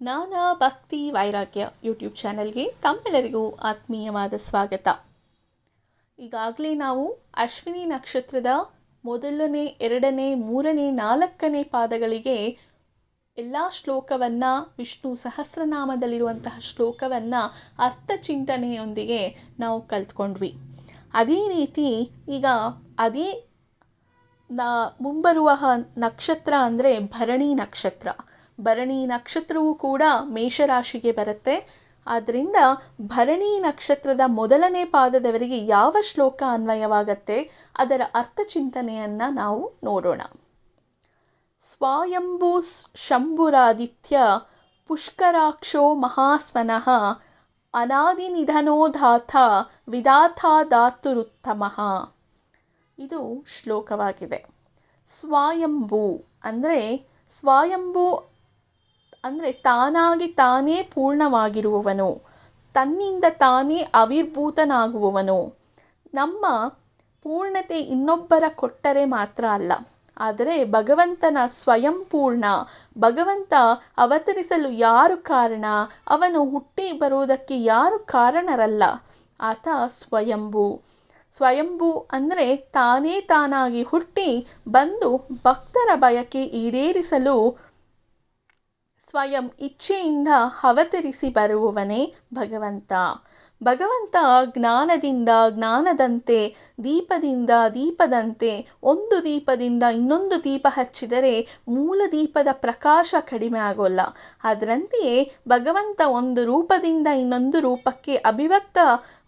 ಜ್ಞಾನ ಭಕ್ತಿ ವೈರಾಗ್ಯ ಯೂಟ್ಯೂಬ್ ಚಾನೆಲ್ಗೆ ತಮ್ಮೆಲ್ಲರಿಗೂ ಆತ್ಮೀಯವಾದ ಸ್ವಾಗತ. ಈಗಾಗಲೇ ನಾವು ಅಶ್ವಿನಿ ನಕ್ಷತ್ರದ ಮೊದಲನೇ, ಎರಡನೇ, ಮೂರನೇ, ನಾಲ್ಕನೇ ಪಾದಗಳಿಗೆ ಎಲ್ಲ ಶ್ಲೋಕವನ್ನು, ವಿಷ್ಣು ಸಹಸ್ರನಾಮದಲ್ಲಿರುವಂತಹ ಶ್ಲೋಕವನ್ನು ಅರ್ಥಚಿಂತನೆಯೊಂದಿಗೆ ನಾವು ಕಲ್ತ್ಕೊಂಡ್ವಿ. ಅದೇ ರೀತಿ ಈಗ ಅದೇ ನ ಮುಂಬರುವ ನಕ್ಷತ್ರ ಅಂದರೆ ಭರಣಿ ನಕ್ಷತ್ರ. ಭರಣಿ ನಕ್ಷತ್ರವೂ ಕೂಡ ಮೇಷರಾಶಿಗೆ ಬರುತ್ತೆ. ಆದ್ದರಿಂದ ಭರಣಿ ನಕ್ಷತ್ರದ ಮೊದಲನೇ ಪಾದದವರಿಗೆ ಯಾವ ಶ್ಲೋಕ ಅನ್ವಯವಾಗತ್ತೆ? ಅದರ ಅರ್ಥ ಚಿಂತನೆಯನ್ನು ನಾವು ನೋಡೋಣ. ಸ್ವಾಯಂಭೂ ಶಂಭುರಾದಿತ್ಯ ಪುಷ್ಕರಾಕ್ಷೋ ಮಹಾಸ್ವನಃ ಅನಾದಿನಿಧನೋಧಾತ ವಿಧಾಥ ಧಾತುರುತ್ತಮಃ ಇದು ಶ್ಲೋಕವಾಗಿದೆ. ಸ್ವಾಯಂಭೂ ಅಂದರೆ ಸ್ವಾಯಂಭೂ ಅಂದರೆ ತಾನಾಗಿ ತಾನೇ ಪೂರ್ಣವಾಗಿರುವವನು. ತನ್ನಿಂದ ತಾನೇ ಆವಿರ್ಭೂತನಾಗುವವನು ನಮ್ಮ ಪೂರ್ಣತೆ ಇನ್ನೊಬ್ಬರ ಕೊಟ್ಟರೆ ಮಾತ್ರ ಅಲ್ಲ. ಆದರೆ ಭಗವಂತನ ಸ್ವಯಂ ಪೂರ್ಣ. ಭಗವಂತ ಅವತರಿಸಲು ಯಾರು ಕಾರಣ? ಅವನು ಹುಟ್ಟಿ ಬರುವುದಕ್ಕೆ ಯಾರು ಕಾರಣರಲ್ಲ? ಆತ ಸ್ವಯಂಭೂ. ಸ್ವಯಂಭೂ ಅಂದರೆ ತಾನೇ ತಾನಾಗಿ ಹುಟ್ಟಿ ಬಂದು ಭಕ್ತರ ಬಯಕೆ ಈಡೇರಿಸಲು ಸ್ವಯಂ ಇಚ್ಛೆಯಿಂದ ಅವತರಿಸಿ ಬರುವವನೇ ಭಗವಂತ. ಭಗವಂತ ಜ್ಞಾನದಿಂದ ಜ್ಞಾನದಂತೆ, ದೀಪದಿಂದ ದೀಪದಂತೆ, ಒಂದು ದೀಪದಿಂದ ಇನ್ನೊಂದು ದೀಪ ಹಚ್ಚಿದರೆ ಮೂಲ ದೀಪದ ಪ್ರಕಾಶ ಕಡಿಮೆ ಆಗೋಲ್ಲ. ಅದರಂತೆಯೇ ಭಗವಂತ ಒಂದು ರೂಪದಿಂದ ಇನ್ನೊಂದು ರೂಪಕ್ಕೆ ಅಭಿವ್ಯಕ್ತ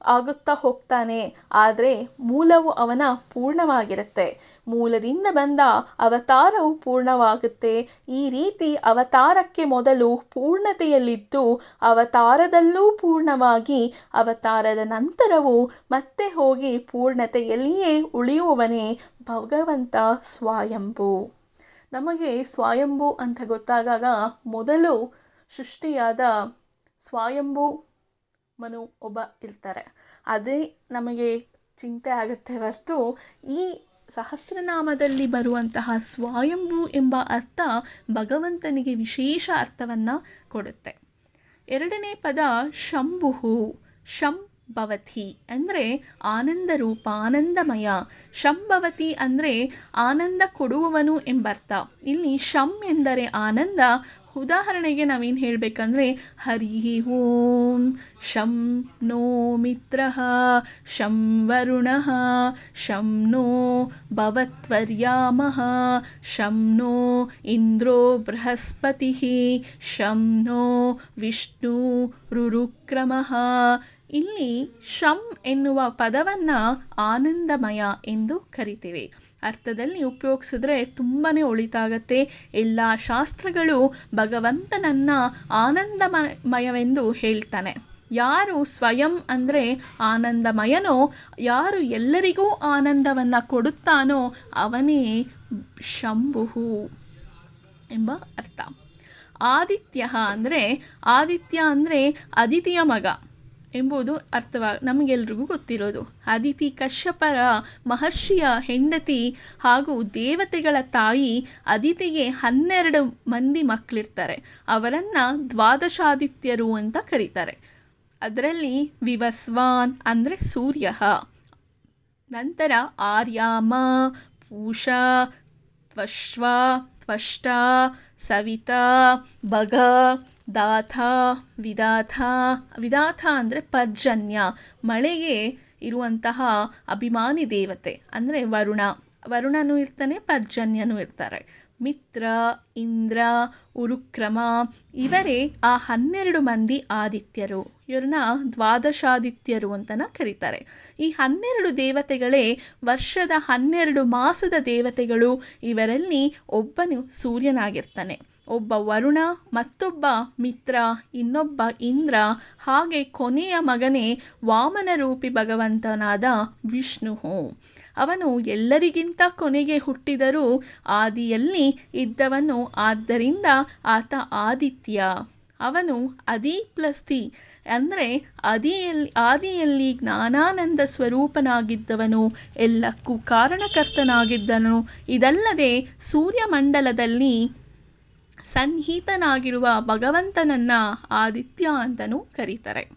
ಆಗುತ್ತಾ ಹೋಗ್ತಾನೆ. ಆದರೆ ಮೂಲವು ಅವನ ಪೂರ್ಣವಾಗಿರುತ್ತೆ. ಮೂಲದಿಂದ ಬಂದ ಅವತಾರವು ಪೂರ್ಣವಾಗುತ್ತೆ. ಈ ರೀತಿ ಅವತಾರಕ್ಕೆ ಮೊದಲು ಪೂರ್ಣತೆಯಲ್ಲಿದ್ದು, ಅವತಾರದಲ್ಲೂ ಪೂರ್ಣವಾಗಿ, ಅವತಾರದ ನಂತರವೂ ಮತ್ತೆ ಹೋಗಿ ಪೂರ್ಣತೆಯಲ್ಲಿಯೇ ಉಳಿಯುವವನೇ ಭಗವಂತ ಸ್ವಯಂಭು. ನಮಗೆ ಸ್ವಯಂಭು ಅಂತ ಗೊತ್ತಾದಾಗ ಮೊದಲು ಸೃಷ್ಟಿಯಾದ ಸ್ವಯಂಭು ಮನು ಒಬ್ಬ ಇರ್ತಾರೆ. ಅದೇ ನಮಗೆ ಚಿಂತೆ ಆಗುತ್ತೆ ಹೊರತು ಈ ಸಹಸ್ರನಾಮದಲ್ಲಿ ಬರುವಂತಹ ಸ್ವಯಂಭೂ ಎಂಬ ಅರ್ಥ ಭಗವಂತನಿಗೆ ವಿಶೇಷ ಅರ್ಥವನ್ನು ಕೊಡುತ್ತೆ. ಎರಡನೇ ಪದ ಶಂಭುಹು, ಶಂ ಭವತಿ ಅಂದರೆ ಆನಂದ ರೂಪ ಆನಂದಮಯ ಶಂಭವತಿ ಅಂದರೆ ಆನಂದ ಕೊಡುವವನು ಎಂಬರ್ಥ. ಇಲ್ಲಿ ಶಂ ಎಂದರೆ ಆನಂದ ಉದಾಹರಣೆಗೆ ನಾವೇನು ಹೇಳಬೇಕಂದ್ರೆ ಹರಿ ಓಂ ಶಂ ನೋ ಮಿತ್ರ ಶಂ Varuna ಶಂ no ಭವತ್ವರ್ಯಾಮಃ ಶಂ no ಇಂದ್ರೋ Brihaspati ಶಂ no Vishnu ರುರುಕ್ರಮಃ ಇಲ್ಲಿ ಶಂ ಎನ್ನುವ ಪದವನ್ನು ಆನಂದಮಯ ಎಂದು ಕರಿತೀವಿ. ಅರ್ಥದಲ್ಲಿ ಉಪಯೋಗಿಸಿದ್ರೆ ತುಂಬಾ ಒಳಿತಾಗತ್ತೆ. ಎಲ್ಲ ಶಾಸ್ತ್ರಗಳು ಭಗವಂತನನ್ನು ಆನಂದಮಯವೆಂದು ಹೇಳ್ತಾನೆ. ಯಾರು ಸ್ವಯಂ ಅಂದರೆ ಆನಂದಮಯನೋ, ಯಾರು ಎಲ್ಲರಿಗೂ ಆನಂದವನ್ನು ಕೊಡುತ್ತಾನೋ ಅವನೇ ಶಂಭುಹು ಎಂಬ ಅರ್ಥ. ಆದಿತ್ಯ ಅಂದರೆ ಆದಿತ್ಯ ಅಂದರೆ ಅದಿತಿಯ ಮಗ. ಎಂಬುದು ಅರ್ಥವ, ನಮಗೆಲ್ರಿಗೂ ಗೊತ್ತಿರೋದು. ಅದಿತಿ ಕಶ್ಯಪರ ಮಹರ್ಷಿಯ ಹೆಂಡತಿ ಹಾಗೂ ದೇವತೆಗಳ ತಾಯಿ ಅದಿತಿಗೆ ಹನ್ನೆರಡು ಮಂದಿ ಮಕ್ಕಳಿರ್ತಾರೆ ಅವರನ್ನು ದ್ವಾದಶಾದಿತ್ಯರು ಅಂತ ಕರೀತಾರೆ. ಅದರಲ್ಲಿ ವಿವಸ್ವಾನ್ ಅಂದರೆ ಸೂರ್ಯ. ನಂತರ ಆರ್ಯಾಮ, ಪೂಷ, ತ್ವಶ್ವ, ತ್ವಷ್ಟ, ಸವಿತಾ ಭಗ ದಾಥ, ವಿದಾಥ ವಿದಾಥ ಅಂದರೆ ಪರ್ಜನ್ಯ, ಮಳೆಗೆ ಇರುವಂತಹ ಅಭಿಮಾನಿ ದೇವತೆ ಅಂದರೆ ವರುಣ. ವರುಣನೂ ಇರ್ತಾನೆ, ಪರ್ಜನ್ಯನೂ ಇರ್ತಾರೆ. ಮಿತ್ರ, ಇಂದ್ರ, ಉರುಕ್ರಮ ಇವರೇ ಆ ಹನ್ನೆರಡು ಮಂದಿ ಆದಿತ್ಯರು. ಇವ್ರನ್ನ ದ್ವಾದಶಾದಿತ್ಯರು ಅಂತನ ಕರೀತಾರೆ. ಈ ಹನ್ನೆರಡು ದೇವತೆಗಳೇ ವರ್ಷದ ಹನ್ನೆರಡು ಮಾಸದ ದೇವತೆಗಳು ಇವರಲ್ಲಿ ಒಬ್ಬನು ಸೂರ್ಯನಾಗಿರ್ತಾನೆ. ಒಬ್ಬ ವರುಣ, ಮತ್ತೊಬ್ಬ ಮಿತ್ರ, ಇನ್ನೊಬ್ಬ ಇಂದ್ರ, ಹಾಗೆ ಕೊನೆಯ ಮಗನೇ ವಾಮನ ರೂಪಿ ಭಗವಂತನಾದ ವಿಷ್ಣು. ಅವನು ಎಲ್ಲರಿಗಿಂತ ಕೊನೆಗೆ ಹುಟ್ಟಿದರೂ ಆದಿಯಲ್ಲಿ ಇದ್ದವನು ಆದ್ದರಿಂದ ಆತ ಆದಿತ್ಯ. ಅವನು ಅದಿ ಪ್ಲಸ್ ಅಂದರೆ ಅದಿಯಲ್ಲಿ, ಆದಿಯಲ್ಲಿ ಜ್ಞಾನಾನಂದ ಸ್ವರೂಪನಾಗಿದ್ದವನು, ಎಲ್ಲಕ್ಕೂ ಕಾರಣಕರ್ತನಾಗಿದ್ದನು. ಇದಲ್ಲದೆ ಸೂರ್ಯಮಂಡಲದಲ್ಲಿ ಸನ್ನಿಹಿತನಾಗಿರುವ ಭಗವಂತನನ್ನು ಆದಿತ್ಯ ಅಂತಲೂ ಕರೀತಾರೆ.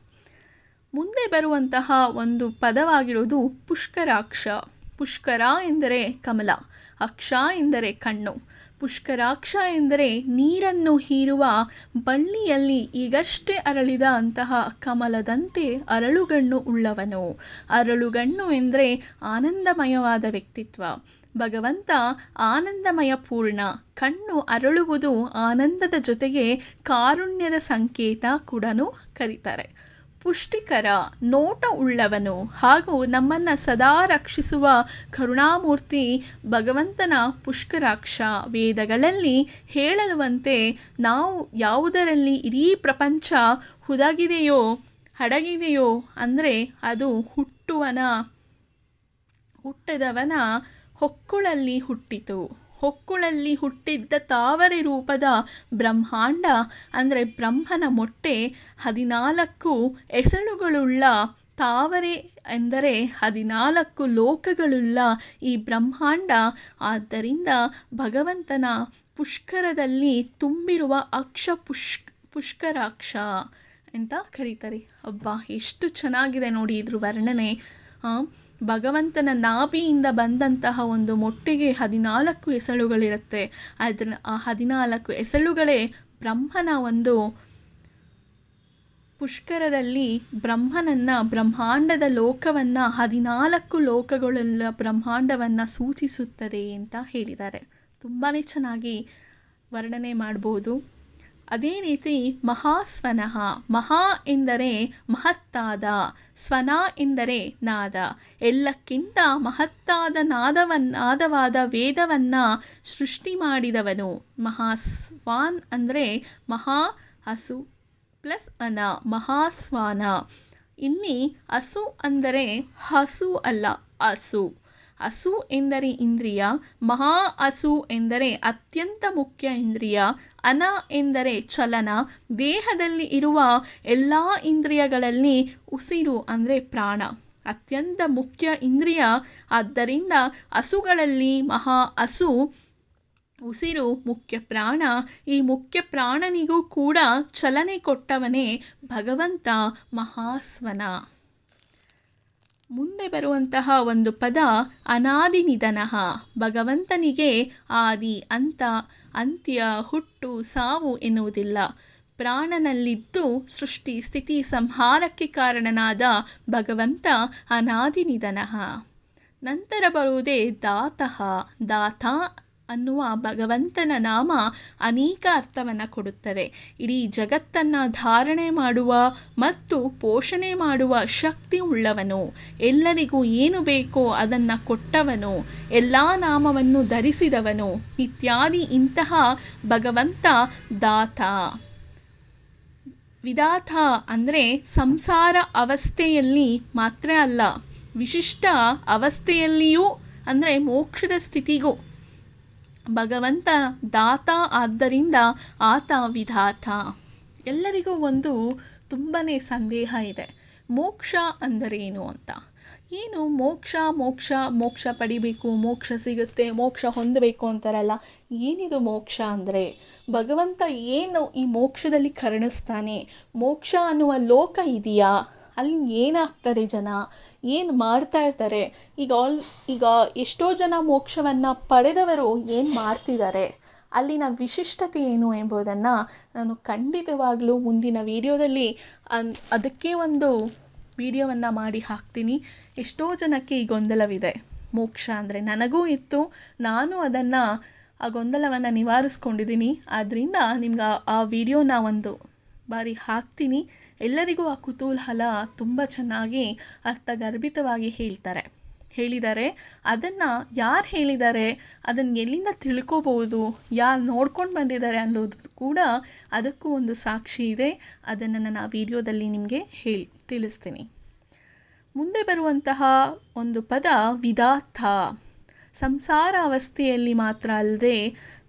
ಮುಂದೆ ಬರುವಂತಹ ಒಂದು ಪದವಾಗಿರೋದು ಪುಷ್ಕರಾಕ್ಷ. ಪುಷ್ಕರ ಎಂದರೆ ಕಮಲ, ಅಕ್ಷ ಎಂದರೆ ಕಣ್ಣು. ಪುಷ್ಕರಾಕ್ಷ ಎಂದರೆ ನೀರನ್ನು ಹೀರುವ ಬಳ್ಳಿಯಲ್ಲಿ ಈಗಷ್ಟೇ ಅರಳಿದ ಅಂತಹ ಕಮಲದಂತೆ ಅರಳುಗಣ್ಣು ಉಳ್ಳವನು. ಅರಳುಗಣ್ಣು ಎಂದರೆ ಆನಂದಮಯವಾದ ವ್ಯಕ್ತಿತ್ವ. ಭಗವಂತ ಆನಂದಮಯ ಪೂರ್ಣ. ಕಣ್ಣು ಅರಳುವುದು ಆನಂದದ ಜೊತೆಗೆ ಕಾರುಣ್ಯದ ಸಂಕೇತ ಕೂಡ ಕರೀತಾರೆ. ಪುಷ್ಟಿಕರ, ನೋಟ ಉಳ್ಳವನು. ಹಾಗೂ ನಮ್ಮನ್ನು ಸದಾ ರಕ್ಷಿಸುವ ಕರುಣಾಮೂರ್ತಿ ಭಗವಂತನ ಪುಷ್ಕರಾಕ್ಷ. ವೇದಗಳಲ್ಲಿ ಹೇಳಲುವಂತೆ ನಾವು ಯಾವುದರಲ್ಲಿ ಇಡೀ ಪ್ರಪಂಚ ಹುದಗಿದೆಯೋ, ಹಡಗಿದೆಯೋ, ಅಂದರೆ ಅದು ಹುಟ್ಟುವನ, ಹುಟ್ಟದವನ ಹೊಕ್ಕುಳಲ್ಲಿ ಹುಟ್ಟಿತು. ಹೊಕ್ಕುಳಲ್ಲಿ ಹುಟ್ಟಿದ್ದ ತಾವರೆ ರೂಪದ ಬ್ರಹ್ಮಾಂಡ, ಅಂದರೆ ಬ್ರಹ್ಮನ ಮೊಟ್ಟೆ ಹದಿನಾಲ್ಕು ಎಸಳುಗಳುಳ್ಳ ತಾವರೆ ಎಂದರೆ ಹದಿನಾಲ್ಕು ಲೋಕಗಳುಳ್ಳ ಈ ಬ್ರಹ್ಮಾಂಡ. ಆದ್ದರಿಂದ ಭಗವಂತನ ಪುಷ್ಕರದಲ್ಲಿ ತುಂಬಿರುವ ಅಕ್ಷ ಪುಷ್ ಪುಷ್ಕರಾಕ್ಷ ಅಂತ ಕರೀತಾರೆ? ಅಬ್ಬಾ, ಎಷ್ಟು ಚೆನ್ನಾಗಿದೆ ನೋಡಿ ಇದ್ರ ವರ್ಣನೆ. ಭಗವಂತನ ನಾಭಿಯಿಂದ ಬಂದಂತಹ ಒಂದು ಮೊಟ್ಟೆಗೆ ಹದಿನಾಲ್ಕು ಎಸಳುಗಳಿರುತ್ತೆ ಅದನ್ನ ಆ ಹದಿನಾಲ್ಕು ಎಸಳುಗಳೇ ಬ್ರಹ್ಮನ ಒಂದು ಪುಷ್ಕರದಲ್ಲಿ ಬ್ರಹ್ಮನನ್ನು ಬ್ರಹ್ಮಾಂಡದ ಲೋಕವನ್ನು ಹದಿನಾಲ್ಕು ಲೋಕಗಳೆಲ್ಲ ಬ್ರಹ್ಮಾಂಡವನ್ನು ಸೂಚಿಸುತ್ತದೆ ಅಂತ ಹೇಳಿದ್ದಾರೆ. ತುಂಬಾ ಚೆನ್ನಾಗಿ ವರ್ಣನೆ ಮಾಡ್ಬೋದು. ಅದೇ ರೀತಿ ಮಹಾಸ್ವನಃ, ಮಹಾ ಎಂದರೆ ಮಹತ್ತಾದ, ಸ್ವನ ಎಂದರೆ ನಾದ. ಎಲ್ಲಕ್ಕಿಂತ ಮಹತ್ತಾದ ನಾದವನ್, ನಾದವಾದ ವೇದವನ್ನು ಸೃಷ್ಟಿ ಮಾಡಿದವನು. ಮಹಾಸ್ವಾನ್ ಅಂದರೆ ಮಹಾ ಹಸು ಪ್ಲಸ್ ಅನ, ಮಹಾಸ್ವಾನ. ಇಲ್ಲಿ ಹಸು ಅಂದರೆ ಹಸು ಅಲ್ಲ, ಹಸು. ಹಸು ಎಂದರೆ ಇಂದ್ರಿಯ, ಮಹಾ ಹಸು ಎಂದರೆ ಅತ್ಯಂತ ಮುಖ್ಯ ಇಂದ್ರಿಯ, ಅನ ಎಂದರೆ ಚಲನ, ದೇಹದಲ್ಲಿ ಇರುವ ಎಲ್ಲ ಇಂದ್ರಿಯಗಳಲ್ಲಿ ಉಸಿರು ಅಂದರೆ ಪ್ರಾಣ. ಅತ್ಯಂತ ಮುಖ್ಯ ಇಂದ್ರಿಯ, ಆದ್ದರಿಂದ ಹಸುಗಳಲ್ಲಿ ಮಹಾ ಹಸು, ಉಸಿರು, ಮುಖ್ಯ ಪ್ರಾಣ. ಈ ಮುಖ್ಯ ಪ್ರಾಣನಿಗೂ ಕೂಡ ಚಲನೆ ಕೊಟ್ಟವನೇ ಭಗವಂತ ಮಹಾಸ್ವನ. ಮುಂದೆ ಬರುವಂತಹ ಒಂದು ಪದ ಅನಾದಿ ನಿಧನಃ. ಭಗವಂತನಿಗೆ ಆದಿ ಅಂತ ಅಂತ್ಯ, ಹುಟ್ಟು, ಸಾವು ಎನ್ನುವುದಿಲ್ಲ. ಪ್ರಾಣನಲ್ಲಿದ್ದು ಸೃಷ್ಟಿ, ಸ್ಥಿತಿ, ಸಂಹಾರಕ್ಕೆ ಕಾರಣನಾದ ಭಗವಂತ ಅನಾದಿ ನಿಧನಃ. ನಂತರ ಬರುವುದೇ ದಾತಃ. ದಾತ ಅನ್ನುವ ಭಗವಂತನ ನಾಮ ಅನೇಕ ಅರ್ಥವನ್ನು ಕೊಡುತ್ತದೆ. ಇಡೀ ಜಗತ್ತನ್ನು ಧಾರಣೆ ಮಾಡುವ ಮತ್ತು ಪೋಷಣೆ ಮಾಡುವ ಶಕ್ತಿ ಉಳ್ಳವನು. ಎಲ್ಲರಿಗೂ ಏನು ಬೇಕೋ ಅದನ್ನು ಕೊಟ್ಟವನು. ಎಲ್ಲ ನಾಮವನ್ನು ಧರಿಸಿದವನು. ಇತ್ಯಾದಿ ಇಂತಹ ಭಗವಂತ ದಾತ. ವಿದಾತ ಅಂದರೆ ಸಂಸಾರ ಅವಸ್ಥೆಯಲ್ಲಿ ಮಾತ್ರ ಅಲ್ಲ, ವಿಶಿಷ್ಟ ಅವಸ್ಥೆಯಲ್ಲಿಯೂ ಅಂದರೆ ಮೋಕ್ಷದ ಸ್ಥಿತಿಗೂ ಭಗವಂತ ದಾತ ಆದ್ದರಿಂದ ಆತ ವಿಧಾತ. ಎಲ್ಲರಿಗೂ ಒಂದು ತುಂಬಾ ಸಂದೇಹ ಇದೆ. ಮೋಕ್ಷ ಅಂದರೇನು ಅಂತ? ಏನು ಮೋಕ್ಷ ಮೋಕ್ಷ ಮೋಕ್ಷ ಪಡಿಬೇಕು, ಮೋಕ್ಷ ಸಿಗುತ್ತೆ, ಮೋಕ್ಷ ಹೊಂದಬೇಕು ಅಂತಾರಲ್ಲ, ಏನಿದು ಮೋಕ್ಷ ಅಂದರೆ? ಭಗವಂತ ಏನು ಈ ಮೋಕ್ಷದಲ್ಲಿ ಕರುಣಿಸ್ತಾನೆ? ಮೋಕ್ಷ ಅನ್ನುವ ಲೋಕ ಇದೆಯಾ? ಅಲ್ಲಿ ಏನಾಗ್ತಾರೆ ಜನ? ಏನು ಮಾಡ್ತಾ ಇರ್ತಾರೆ? ಈಗ ಆಲ್, ಈಗ ಎಷ್ಟೋ ಜನ ಮೋಕ್ಷವನ್ನು ಪಡೆದವರು ಏನು ಮಾಡ್ತಿದ್ದಾರೆ? ಅಲ್ಲಿನ ವಿಶಿಷ್ಟತೆ ಏನು ಎಂಬುದನ್ನು ನಾನು ಖಂಡಿತವಾಗಲೂ ಮುಂದಿನ ವೀಡಿಯೋದಲ್ಲಿ ಅದಕ್ಕೆ ಒಂದು ವೀಡಿಯೋವನ್ನು ಮಾಡಿ ಹಾಕ್ತೀನಿ. ಎಷ್ಟೋ ಜನಕ್ಕೆ ಈ ಗೊಂದಲವಿದೆ. ಮೋಕ್ಷ ಅಂದರೆ ನನಗೂ ಇತ್ತು. ನಾನು ಅದನ್ನು, ಆ ಗೊಂದಲವನ್ನು ನಿವಾರಿಸ್ಕೊಂಡಿದ್ದೀನಿ. ಆದ್ದರಿಂದ ನಿಮ್ಗೆ ಆ ವಿಡಿಯೋನ ಒಂದು ಬಾರಿ ಹಾಕ್ತೀನಿ. ಎಲ್ಲರಿಗೂ ಆ ಕುತೂಹಲ ತುಂಬ ಚೆನ್ನಾಗಿ ಅರ್ಥಗರ್ಭಿತವಾಗಿ ಹೇಳ್ತಾರೆ. ಹೇಳಿದ್ದಾರೆ ಅದನ್ನು ಯಾರು ಹೇಳಿದ್ದಾರೆ ಅದನ್ನು ಎಲ್ಲಿಂದ ತಿಳ್ಕೋಬೋದು ಯಾರು ನೋಡ್ಕೊಂಡು ಬಂದಿದ್ದಾರೆ ಅನ್ನೋದು ಕೂಡ ಅದಕ್ಕೂ ಒಂದು ಸಾಕ್ಷಿ ಇದೆ. ಅದನ್ನು ನಾನು ಆ ವಿಡಿಯೋದಲ್ಲಿ ನಿಮಗೆ ಹೇಳಿ, ತಿಳಿಸ್ತೀನಿ. ಮುಂದೆ ಬರುವಂತಹ ಒಂದು ಪದ ವಿಧಾತ ಸಂಸಾರ ಅವಸ್ಥೆಯಲ್ಲಿ ಮಾತ್ರ ಅಲ್ಲದೆ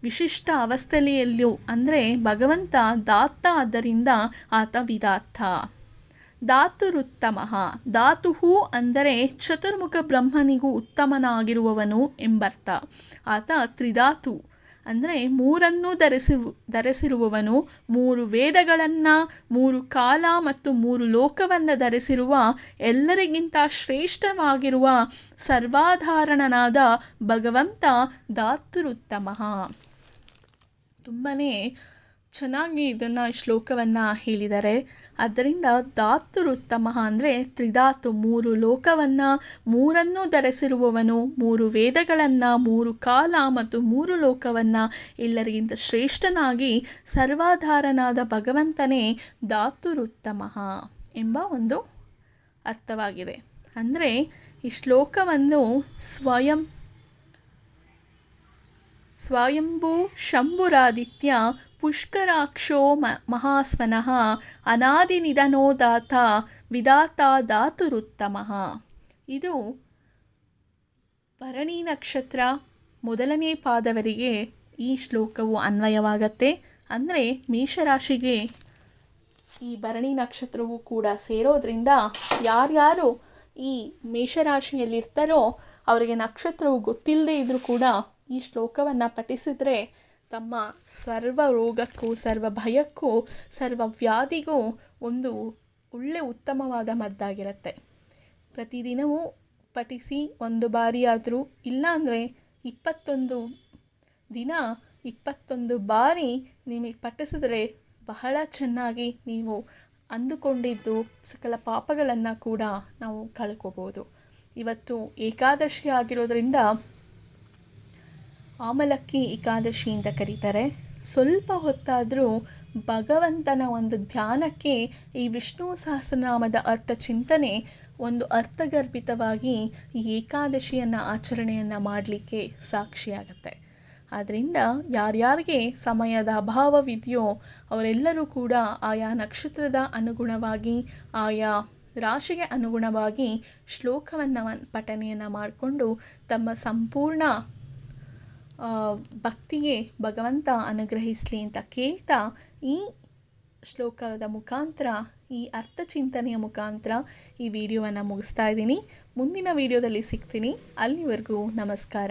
ವಿಶಿಷ್ಟ ಅವಸ್ಥೆಯಲ್ಲಿಯೂ, ಅಂದರೆ ಭಗವಂತ ದಾತ ಆದ್ದರಿಂದ ಆತ ವಿದಾತ್ತ ಧಾತುರುತ್ತಮ ಧಾತುಹು ಅಂದರೆ ಚತುರ್ಮುಖ ಬ್ರಹ್ಮನಿಗೂ ಉತ್ತಮನಾಗಿರುವವನು ಎಂಬರ್ಥ. ಆತ ತ್ರಿಧಾತು, ಅಂದರೆ ಮೂರನ್ನೂ ಧರಿಸಿ, ಧರಿಸಿರುವವನು, ಮೂರು ವೇದಗಳನ್ನು, ಮೂರು ಕಾಲ ಮತ್ತು ಮೂರು ಲೋಕವನ್ನು ಧರಿಸಿರುವ, ಎಲ್ಲರಿಗಿಂತ ಶ್ರೇಷ್ಠವಾಗಿರುವ ಸರ್ವಾಧಾರಣನಾದ ಭಗವಂತ ಧಾತೃತ್ತಮ ತುಂಬಾ ಚೆನ್ನಾಗಿ ಇದನ್ನು ಶ್ಲೋಕವನ್ನು ಹೇಳಿದ್ದಾರೆ. ಆದ್ದರಿಂದ ಧಾತೃತ್ತಮ ಅಂದರೆ ತ್ರಿಧಾತು ಮೂರು ಲೋಕವನ್ನು, ಮೂರನ್ನೂ ಧರಿಸಿರುವವನು, ಮೂರು ವೇದಗಳನ್ನು, ಮೂರು ಕಾಲ ಮತ್ತು ಮೂರು ಲೋಕವನ್ನು ಎಲ್ಲರಿಗಿಂತ ಶ್ರೇಷ್ಠನಾಗಿ ಸರ್ವಾಧಾರನಾದ ಭಗವಂತನೇ ಧಾತೃತ್ತಮ ಎಂಬ ಒಂದು ಅರ್ಥವಾಗಿದೆ. ಅಂದರೆ ಈ ಶ್ಲೋಕವನ್ನು ಸ್ವಯಂ ಸ್ವಯಂಭೂ ಶಂಭುರಾದಿತ್ಯ ಪುಷ್ಕರಾಕ್ಷೋ ಮ ಮಹಾಸ್ವನಃ ಅನಾದಿನಿಧನೋದಾತ ವಿಧಾತ ಧಾತುರುತ್ತಮ ಇದು ಭರಣಿ ನಕ್ಷತ್ರ ಮೊದಲನೇ ಪಾದವರಿಗೆ ಈ ಶ್ಲೋಕವು ಅನ್ವಯವಾಗತ್ತೆ. ಅಂದರೆ ಮೇಷರಾಶಿಗೆ ಈ ಭರಣಿ ನಕ್ಷತ್ರವು ಕೂಡ ಸೇರೋದ್ರಿಂದ ಯಾರ್ಯಾರು ಈ ಮೇಷರಾಶಿಯಲ್ಲಿರ್ತಾರೋ ಅವರಿಗೆ ನಕ್ಷತ್ರವು ಗೊತ್ತಿಲ್ಲದೇ ಇದ್ದರೂ ಕೂಡ ಈ ಶ್ಲೋಕವನ್ನು ಪಠಿಸಿದರೆ ತಮ್ಮ ಸರ್ವ ರೋಗಕ್ಕೂ, ಸರ್ವ ಭಯಕ್ಕೂ, ಸರ್ವ ವ್ಯಾಧಿಗೂ ಒಂದು ಒಳ್ಳೆ ಉತ್ತಮವಾದ ಮದ್ದಾಗಿರುತ್ತೆ. ಪ್ರತಿದಿನವೂ ಪಠಿಸಿ ಒಂದು ಬಾರಿಯಾದರೂ ಇಲ್ಲಾಂದರೆ ಇಪ್ಪತ್ತೊಂದು ದಿನ ಇಪ್ಪತ್ತೊಂದು ಬಾರಿ ನಿಮಗೆ ಪಠಿಸಿದರೆ ಬಹಳ ಚೆನ್ನಾಗಿ ನೀವು ಅಂದುಕೊಂಡಿದ್ದು ಸಕಲ ಪಾಪಗಳನ್ನು ಕೂಡ ನಾವು ಕಳ್ಕೊಬೋದು. ಇವತ್ತು ಏಕಾದಶಿ ಆಗಿರೋದ್ರಿಂದ ಆಮಲಕ್ಕಿ ಏಕಾದಶಿ ಅಂತ ಕರೀತಾರೆ. ಸ್ವಲ್ಪ ಹೊತ್ತಾದರೂ ಭಗವಂತನ ಒಂದು ಧ್ಯಾನಕ್ಕೆ ಈ ವಿಷ್ಣು ಸಹಸ್ರನಾಮದ ಅರ್ಥ ಚಿಂತನೆ ಒಂದು ಅರ್ಥಗರ್ಭಿತವಾಗಿ ಏಕಾದಶಿಯನ್ನು ಆಚರಣೆಯನ್ನು ಮಾಡಲಿಕ್ಕೆ ಸಾಕ್ಷಿಯಾಗತ್ತೆ. ಆದ್ದರಿಂದ ಯಾರ್ಯಾರಿಗೆ ಸಮಯದ ಅಭಾವವಿದೆಯೋ ಅವರೆಲ್ಲರೂ ಕೂಡ ಆಯಾ ನಕ್ಷತ್ರದ ಅನುಗುಣವಾಗಿ, ಆಯಾ ರಾಶಿಗೆ ಅನುಗುಣವಾಗಿ ಶ್ಲೋಕವನ್ನು ಪಠನೆಯನ್ನು ಮಾಡಿಕೊಂಡು ತಮ್ಮ ಸಂಪೂರ್ಣ ಭಕ್ತಿಗೆ ಭಗವಂತ ಅನುಗ್ರಹಿಸಲಿ ಅಂತ ಕೇಳ್ತಾ ಈ ಶ್ಲೋಕದ ಮುಖಾಂತರ, ಈ ಅರ್ಥ ಚಿಂತನೆಯ ಮುಖಾಂತರ ಈ ವಿಡಿಯೋವನ್ನು ಮುಗಿಸ್ತಾ ಇದ್ದೀನಿ. ಮುಂದಿನ ವಿಡಿಯೋದಲ್ಲಿ ಸಿಗ್ತೀನಿ. ಅಲ್ಲಿವರೆಗೂ ನಮಸ್ಕಾರ.